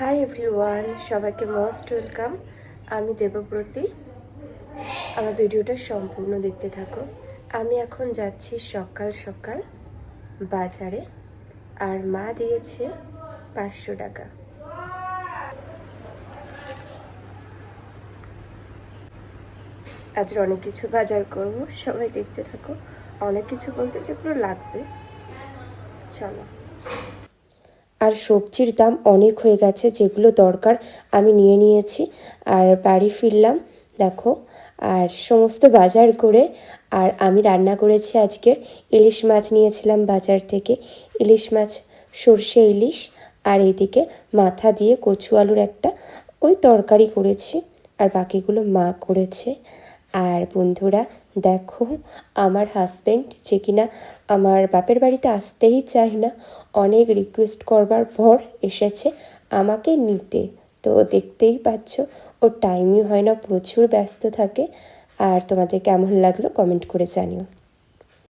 High everyone সবাইকে most welcome আমি দেবব্রতী। আমার ভিডিওটা সম্পূর্ণ দেখতে থাকো। আমি এখন যাচ্ছি সকাল সকাল বাজারে। আর মা দিয়েছে পাঁচশো টাকা। আজ অনেক কিছু বাজার করব, সবাই দেখতে থাকো। অনেক কিছু বলতে যেগুলো লাগবে। চলো। আর সবজির দাম অনেক হয়ে গেছে, যেগুলো দরকার আমি নিয়ে নিয়েছি। আর বাড়ি ফিরলাম, দেখো। আর সমস্ত বাজার করে আর আমি রান্না করেছি আজকের। ইলিশ মাছ নিয়েছিলাম বাজার থেকে। ইলিশ মাছ, সর্ষে ইলিশ, আর এদিকে মাথা দিয়ে কচু আলুর একটা ওই তরকারি করেছি। আর বাকিগুলো মা করেছে। আর বন্ধুরা, দেখো, আমার হাজব্যান্ড যে কিনা আমার বাপের বাড়িতে আসতেই চায় না। অনেক রিকোয়েস্ট করবার পর এসেছে আমাকে নিতে। তো দেখতেই পাচ্ছ, ওর টাইমই হয় না, প্রচুর ব্যস্ত থাকে। আর তোমাদের কেমন লাগল কমেন্ট করে জানিও।